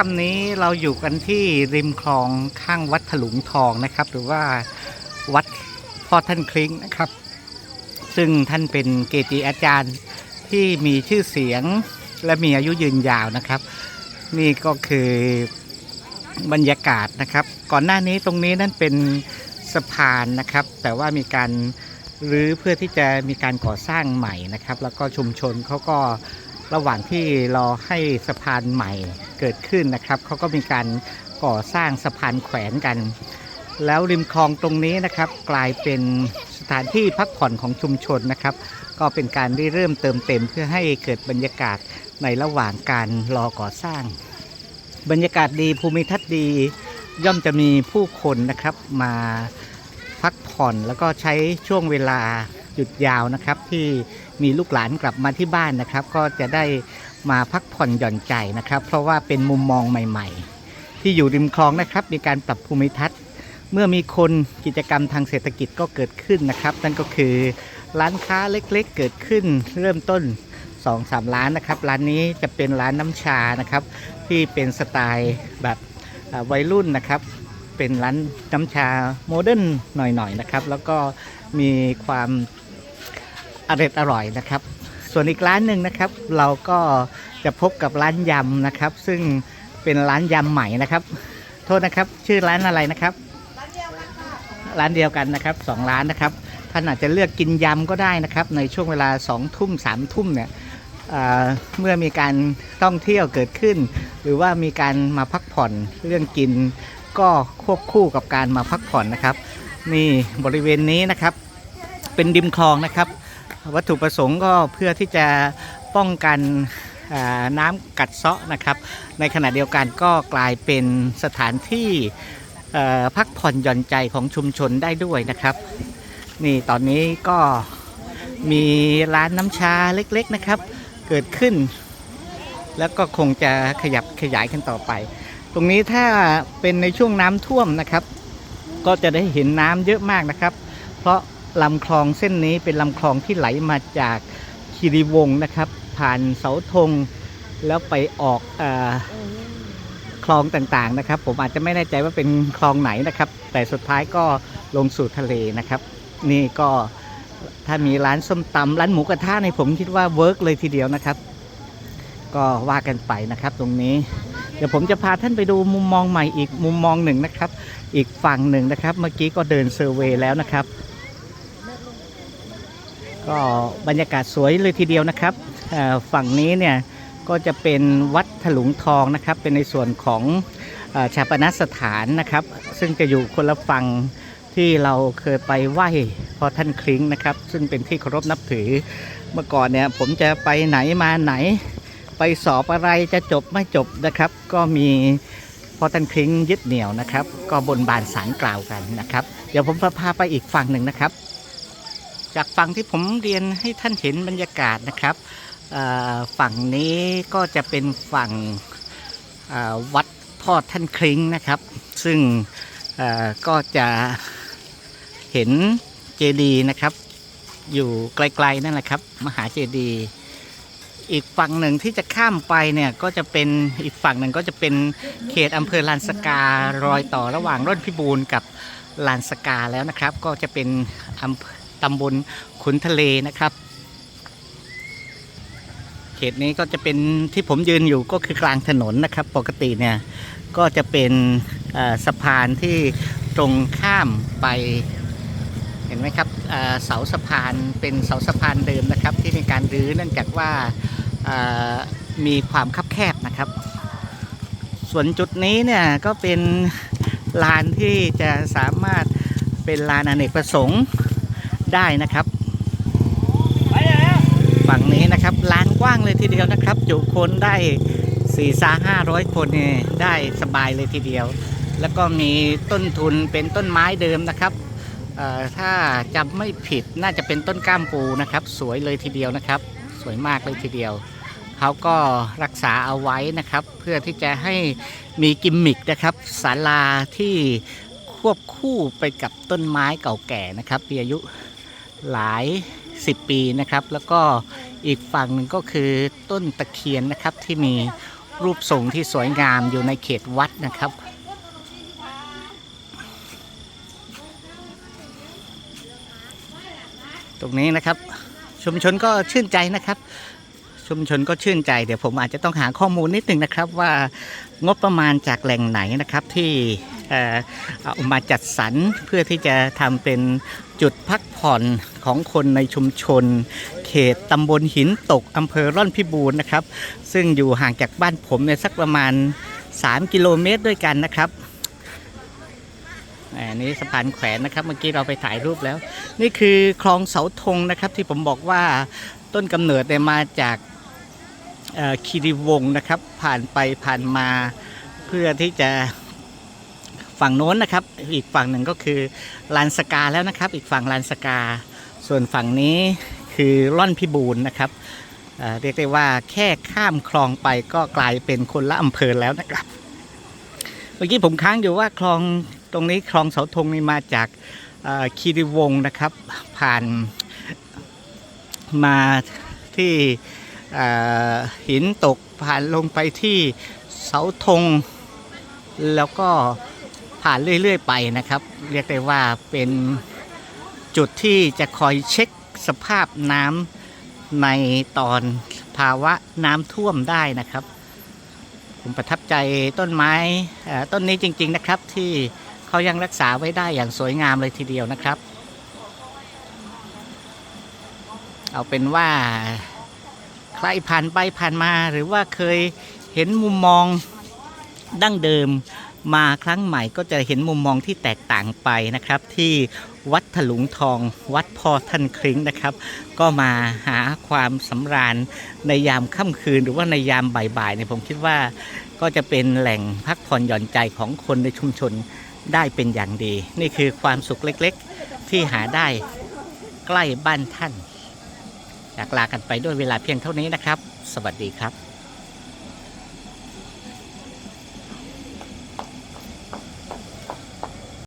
ค่ำนี้เราอยู่กันที่ริมคลองข้างวัดถลุงทองนะครับ หรือว่าวัดพ่อท่านคลิงนะครับ ซึ่งท่านเป็นเกจิอาจารย์ที่มีชื่อเสียงและมีอายุยืนยาวนะครับ นี่ก็คือบรรยากาศนะครับ ก่อนหน้านี้ตรงนี้นั่นเป็นสะพานนะครับ แต่ว่ามีการรื้อเพื่อที่จะมีการก่อสร้างใหม่นะครับ แล้วก็ชุมชนเขาก็ ระหว่างที่รอให้สะพานใหม่เกิดขึ้นนะครับเขาก็มีการก่อสร้างสะพานแขวนกัน แล้วริมคลองตรงนี้นะครับ กลายเป็นสถานที่พักผ่อนของชุมชนนะครับ ก็เป็นการได้เริ่มเติมเต็มเพื่อให้เกิดบรรยากาศในระหว่างการรอก่อสร้าง บรรยากาศดีภูมิทัศน์ดีย่อมจะมีผู้คนนะครับมาพักผ่อนแล้วก็ใช้ช่วงเวลา หยุดยาวนะครับ ที่มีลูกหลานกลับมาที่บ้านนะครับ ก็จะได้มาพักผ่อนหย่อนใจนะครับ เพราะว่าเป็นมุมมองใหม่ ๆ ที่อยู่ริมคลองนะครับ มีการปรับภูมิทัศน์ เมื่อมีคนกิจกรรมทางเศรษฐกิจก็เกิดขึ้นนะครับ นั่นก็คือร้านค้าเล็กๆ เกิดขึ้นเริ่มต้น2-3ร้านนะครับ ร้านนี้จะเป็นร้านน้ำชานะครับ ที่เป็นสไตล์แบบวัยรุ่นนะครับ เป็นร้านน้ำชาโมเดิร์นหน่อยๆนะครับ แล้วก็มีความ อร่อยอร่อยนะครับ ส่วนอีกร้านหนึ่งนะครับ เราก็จะพบกับร้านยำนะครับ ซึ่งเป็นร้านยำใหม่นะครับ โทษนะครับ ชื่อร้านอะไรนะครับ ร้านเดียวกันนะครับสองร้านนะครับท่านอาจจะเลือกกินยำก็ได้นะครับ ในช่วงเวลา2องทุ่มสามทุ่มเนี่ยเเมื่อมีการท่องเที่ยวเกิดขึ้น หรือว่ามีการมาพักผ่อนเรื่องกิน ก็ควบคู่กับการมาพักผ่อนนะครับ นี่บริเวณนี้นะครับ เป็นริมคลองนะครับ วัตถุประสงค์ก็เพื่อที่จะป้องกันน้ำกัดเซาะนะครับ ในขณะเดียวกันก็กลายเป็นสถานที่พักผ่อนหย่อนใจของชุมชนได้ด้วยนะครับ นี่ตอนนี้ก็มีร้านน้ำชาเล็กๆนะครับ เกิดขึ้น แล้วก็คงจะขยับขยายกันต่อไป ตรงนี้ถ้าเป็นในช่วงน้ำท่วมนะครับ ก็จะได้เห็นน้ำเยอะมากนะครับ เพราะ ลำคลองเส้นนี้เป็นลำคลองที่ไหลมาจากคีรีวงนะครับ ผ่านเสาธงแล้วไปออกออคลองต่างๆนะครับ ผมอาจจะไม่แน่ใจว่าเป็นคลองไหนนะครับ แต่สุดท้ายก็ลงสู่ทะเลนะครับ นี่ก็ถ้ามีร้านส้มตำร้านหมูกระทะในผมคิดว่าเวิร์กเลยทีเดียวนะครับ ก็ว่ากันไปนะครับตรงนี้ เดี๋ยวผมจะพาท่านไปดูมุมมองใหม่อีกมุมมองหนึ่งนะครับ อีกฝั่งหนึ่งนะครับ เมื่อกี้ก็เดินเซอร์เวย์แล้วนะครับ ก็บรรยากาศสวยเลยทีเดียวนะครับฝั่งนี้เนี่ยก็จะเป็นวัดถลุงทองนะครับ เป็นในส่วนของอชาปนสถานนะครับ ซึ่งจะอยู่คนละฝั่งที่เราเคยไปไหว้พ่อท่านคลิ้งนะครับ ซึ่งเป็นที่เคารพนับถือ เมื่อก่อนเนี่ยผมจะไปไหนมาไหน ไปสอบอะไรจะจบไม่จบนะครับ ก็มีพ่อท่านคลิ้งยึดเหนี่ยวนะครับ ก็บนบานสารกล่าวกันนะครับ เดี๋ยวผมพาไปอีกฝั่งหนึ่งนะครับ จากฝั่งที่ผมเรียนให้ท่านเห็นบรรยากาศนะครับฝั่งนี้ก็จะเป็นฝั่งวัดพ่อท่านคลิ้งนะครับ ซึ่งก็จะเห็นเจดีย์นะครับ อยู่ไกลๆนั่นแหละครับ มหาเจดีย์อีกฝั่งหนึ่งที่จะข้ามไปเนี่ยก็จะเป็นอีกฝั่งหนึ่งก็จะเป็นเขตอำเภอลานสการอยต่อระหว่างร่นพิบูลกับลานสกาแล้วนะครับ ก็จะเป็นอำเภอ ตำบลขุนทะเลนะครับ เขตนี้ก็จะเป็นที่ผมยืนอยู่ก็คือกลางถนนนะครับ ปกติเนี่ยก็จะเป็นสะพานที่ตรงข้ามไปเห็นไหมครับเสาสะพานเป็นเสาสะพานเดิมนะครับ ที่มีการรื้อเนื่องจากว่ามีความคับแคบนะครับ ส่วนจุดนี้เนี่ยก็เป็นลานที่จะสามารถเป็นลานอเนกประสงค์ ได้นะครับฝั่งนี้นะครับลานกว้างเลยทีเดียวนะครับ จุคนได้สี่สาห้าร้อยคนเนี่ยได้สบายเลยทีเดียว แล้วก็มีต้นทุนเป็นต้นไม้เดิมนะครับถ้าจำไม่ผิดน่าจะเป็นต้นก้ามปูนะครับ สวยเลยทีเดียวนะครับ สวยมากเลยทีเดียวเขาก็รักษาเอาไว้นะครับ เพื่อที่จะให้มีกิมมิคนะครับศาลาที่ควบคู่ไปกับต้นไม้เก่าแก่นะครับมีอายุ หลายสิบปีนะครับ แล้วก็อีกฝั่งหนึ่งก็คือต้นตะเคียนนะครับที่มีรูปทรงที่สวยงามอยู่ในเขตวัดนะครับ ตรงนี้นะครับชุมชนก็ชื่นใจนะครับ ชุมชนก็ชื่นใจ เดี๋ยวผมอาจจะต้องหาข้อมูลนิดนึงนะครับว่างบประมาณจากแหล่งไหนนะครับที่ เอามาจัดสรรเพื่อที่จะทำเป็นจุดพักผ่อนของคนในชุมชน เขตตำบลหินตกอำเภอร่อนพิบูรณ์นะครับ ซึ่งอยู่ห่างจากบ้านผมเนี่ยสักประมาณ 3 กิโลเมตรด้วยกันนะครับอันนี้สะพานแขวนนะครับ เมื่อกี้เราไปถ่ายรูปแล้ว นี่คือคลองเสาธงนะครับ ที่ผมบอกว่าต้นกำเนิดเนี่ยมาจากคีรีวงศ์นะครับ ผ่านไปผ่านมาเพื่อที่จะ ฝั่งโน้นนะครับ อีกฝั่งหนึ่งก็คือลานสกาแล้วนะครับ อีกฝั่งลานสกา ส่วนฝั่งนี้คือล่อนพิบูลนะครับเรียกได้ว่าแค่ข้ามคลองไปก็กลายเป็นคนละอำเภอแล้วนะครับ เมื่อกี้ผมค้างอยู่ว่าคลองตรงนี้คลองเสาธงนี่มาจากคีรีวงนะครับ ผ่านมาที่หินตกผ่านลงไปที่เสาธงแล้วก็ ผ่านเรื่อยๆไปนะครับ เรียกได้ว่าเป็นจุดที่จะคอยเช็คสภาพน้ำในตอนภาวะน้ำท่วมได้นะครับ ผมประทับใจต้นไม้ต้นนี้จริง ๆนะครับ ที่เขายังรักษาไว้ได้อย่างสวยงามเลยทีเดียวนะครับ เอาเป็นว่าใครผ่านไปผ่านมาหรือว่าเคยเห็นมุมมองดั้งเดิม มาครั้งใหม่ก็จะเห็นมุมมองที่แตกต่างไปนะครับ ที่วัดถลุงทอง วัดพ่อท่านคริ้งนะครับ ก็มาหาความสำราญในยามค่ำคืนหรือว่าในยามบ่ายๆเนี่ยผมคิดว่าก็จะเป็นแหล่งพักผ่อนหย่อนใจของคนในชุมชนได้เป็นอย่างดี นี่คือความสุขเล็กๆ ที่หาได้ใกล้บ้านท่านอยากลากันไปด้วยเวลาเพียงเท่านี้นะครับ สวัสดีครับ